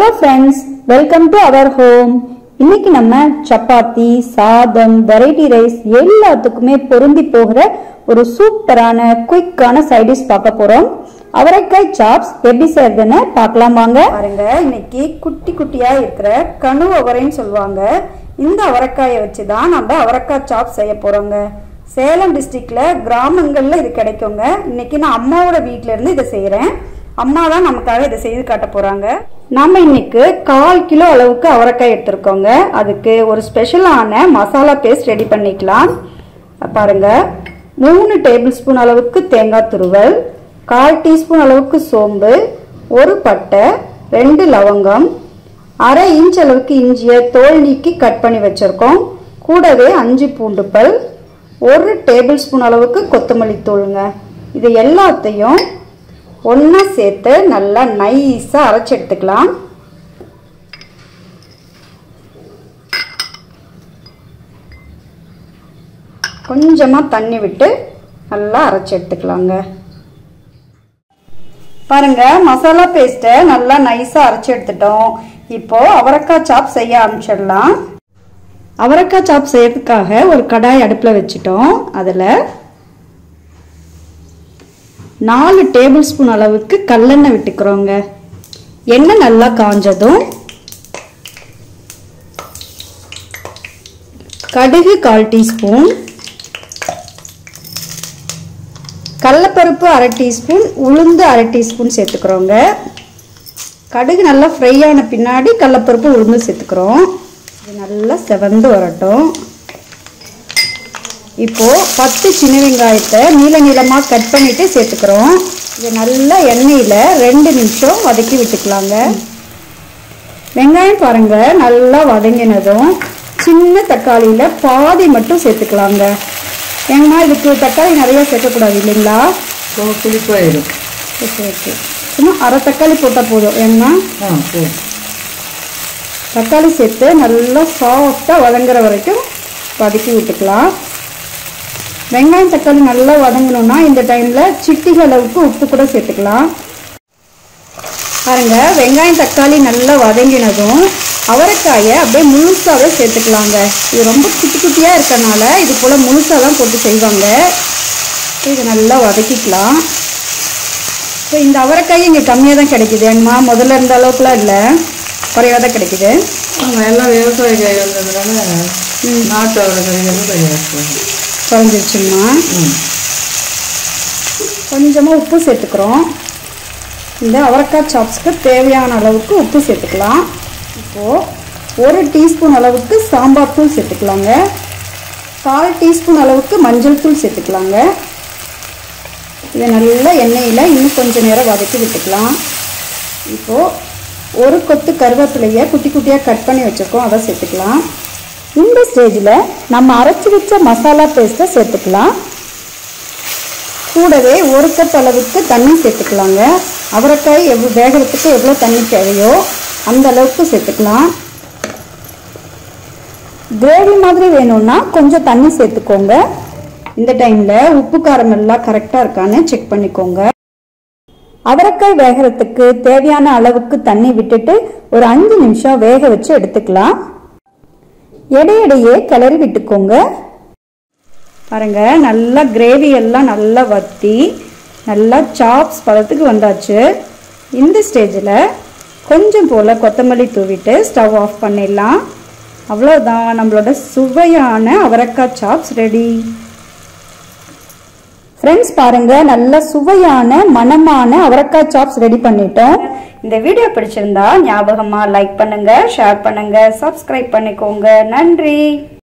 Hello friends welcome to our home இன்னைக்கு நம்ம சப்பாத்தி சாதம் வெரைட்டி ரைஸ் எல்லாத்துக்குமே பொருந்தி போகிற ஒரு சூப்பரான குயிக்கான சைடிஷ் பார்க்க போகிறோம் அவரைக்காய் சாப்ஸ் எப்படி செய்யறதுன்னு பார்க்கலாம் வாங்க. பாருங்க இன்னைக்கு குட்டி குட்டியா இருக்கிற கணு அவரைன்னு சொல்லுவாங்க. இந்த அவரைக்காயை வச்சு தான் நம்ம அவரைக்காய் சாப் செய்ய போறோங்க. சேலம் டிஸ்ட்ரிக்ட்ல கிராமங்கள்ல இது கிடைக்குங்க. இன்னைக்கு நான் அம்மாவோட வீட்ல இருந்து இதை செய்யறேன் அம்மா தான் நமக்காக இதை செய்து காட்ட போகிறாங்க நம்ம இன்னைக்கு கால் கிலோ அளவுக்கு அவரைக்காய் எடுத்துருக்கோங்க. அதுக்கு ஒரு ஸ்பெஷலான மசாலா பேஸ்ட் ரெடி பண்ணிக்கலாம். பாருங்கள் மூணு டேபிள் ஸ்பூன் அளவுக்கு தேங்காய் துருவல் கால் டீஸ்பூன் அளவுக்கு சோம்பு ஒரு பட்டை ரெண்டு லவங்கம் அரை இன்ச் அளவுக்கு இஞ்சியை தோல் நீக்கி கட் பண்ணி வச்சுருக்கோம். கூடவே அஞ்சு பூண்டு பல் ஒரு டேபிள் ஸ்பூன் அளவுக்கு கொத்தமல்லி தூளுங்க. இது எல்லாத்தையும் ஒன்றா சேர்த்து நல்லா நைஸாக அரைச்சி எடுத்துக்கலாம். கொஞ்சமாக தண்ணி விட்டு நல்லா அரைச்சி எடுத்துக்கலாங்க. பாருங்க மசாலா பேஸ்ட்டை நல்லா நைஸாக அரைச்சி எடுத்துட்டோம். இப்போ அவரைக்காய் சாப் செய்ய ஆரம்பிச்சிடலாம். அவரைக்காய் சாப் செய்யறதுக்காக ஒரு கடாய் அடுப்பில் வச்சுட்டோம். அதில் நாலு டேபிள் ஸ்பூன் அளவுக்கு கல்லெண்ணெய் விட்டுக்கிறோங்க. எண்ணெய் நல்லா காஞ்சதும் கடுகு கால் டீஸ்பூன் கடலப்பருப்பு அரை டீஸ்பூன் உளுந்து அரை டீஸ்பூன் சேர்த்துக்கிறோங்க. கடுகு நல்லா ஃப்ரை ஆன பின்னாடி கடலப்பருப்பு உளுந்து சேர்த்துக்கிறோம். இது நல்லா செவந்து வரட்டும். இப்போ பத்து சின்ன வெங்காயத்தை நீள நீளமாக கட் பண்ணிட்டு சேர்த்துக்கிறோம். இது நல்லா எண்ணெயில் ரெண்டு நிமிஷம் வதக்கி விட்டுக்கலாங்க. வெங்காயம் பாருங்க நல்லா வதங்கினதும் சின்ன தக்காளியில் பாதி மட்டும் சேர்த்துக்கலாங்க. ஏங்கம்மா இதுக்கு தக்காளி நிறைய சேர்க்கக்கூடாது இல்லைங்களா? புளிப்பாயிடும் ஓகே ஓகே. சும்மா அரை தக்காளி போட்டால் போதும். ஏங்கம்மா? தக்காளி சேர்த்து நல்லா சாஃப்டாக வதங்குற வரைக்கும் வதக்கி விட்டுக்கலாம். வெங்காயம் தக்காளி நல்லா வதங்கணும்னா இந்த டைமில் சிட்டிக அளவுக்கு உப்பு கூட சேர்த்துக்கலாம். பாருங்க வெங்காயம் தக்காளி நல்லா வதங்கினதும் அவரைக்காயை அப்படியே முழுசாகவே சேர்த்துக்கலாங்க. இது ரொம்ப குட்டி குட்டியாக இருக்கனால இது போல் முழுசாக தான் போட்டு செய்வாங்க. இது நல்லா வதக்கிக்கலாம். ஸோ இந்த அவரைக்காய் இங்கே கம்மியாக தான் கிடைக்குது. ஏங்கம்மா முதல்ல இருந்த அளவுக்குலாம் இல்லை. குறைவாக தான் கிடைக்குது. எல்லாம் விவசாய காய் வந்ததுனால நாட்டு அவரைக்காய் வந்து கொஞ்சம் கஷ்டம் குறைஞ்சிருச்சுங்கம்மா ம். கொஞ்சமாக உப்பு சேர்த்துக்கிறோம். இந்த அவரைக்காய் சாப்ஸ்க்கு தேவையான அளவுக்கு உப்பு சேர்த்துக்கலாம். இப்போது ஒரு டீஸ்பூன் அளவுக்கு சாம்பார் தூள் சேர்த்துக்கலாங்க. கால் டீஸ்பூன் அளவுக்கு மஞ்சள் தூள் சேர்த்துக்கலாங்க. இதை நல்லா எண்ணெயில் இன்னும் கொஞ்சம் நேரம் வதக்கி விட்டுக்கலாம். இப்போது ஒரு கொத்து கருவேப்பிலையை குட்டி குட்டியாக கட் பண்ணி வச்சுருக்கோம். அதை சேர்த்துக்கலாம். இந்த ஸ்டேஜில் நம்ம அரைச்சி வச்ச மசாலா பேஸ்ட்டை சேர்த்துக்கலாம். கூடவே ஒரு கப் அளவுக்கு தண்ணி சேர்த்துக்கலாங்க. அவரைக்காய் எவ்வளோ வேகிறதுக்கு எவ்வளோ தண்ணி தேவையோ அந்த அளவுக்கு சேர்த்துக்கலாம். கிரேவி மாதிரி வேணும்னா கொஞ்சம் தண்ணி சேர்த்துக்கோங்க. இந்த டைமில் உப்பு காரம் எல்லாம் கரெக்டாக இருக்கான்னு செக் பண்ணிக்கோங்க. அவரைக்காய் வேகிறதுக்கு தேவையான அளவுக்கு தண்ணி விட்டுட்டு ஒரு அஞ்சு நிமிஷம் வேக வச்சு எடுத்துக்கலாம். இடையிடையே கிளறி விட்டுக்கோங்க. பாருங்க நல்லா கிரேவி எல்லாம் நல்லா வத்தி நல்லா சாப்ஸ் பதத்துக்கு வந்தாச்சு. இந்த ஸ்டேஜில் கொஞ்சம் போல் கொத்தமல்லி தூவிட்டு ஸ்டவ் ஆஃப் பண்ணிடலாம். அவ்வளோதான் நம்மளோட சுவையான அவரைக்காய் சாப்ஸ் ரெடி ஃப்ரெண்ட்ஸ் பாருங்க நல்ல சுவையான மனமான அவரைக்காய் சாப்ஸ் ரெடி பண்ணிட்டோம். இந்த வீடியோ பிடிச்சிருந்தா ஞாபகமா லைக் பண்ணுங்க ஷேர் பண்ணுங்க சப்ஸ்கிரைப் பண்ணிக்கோங்க. நன்றி.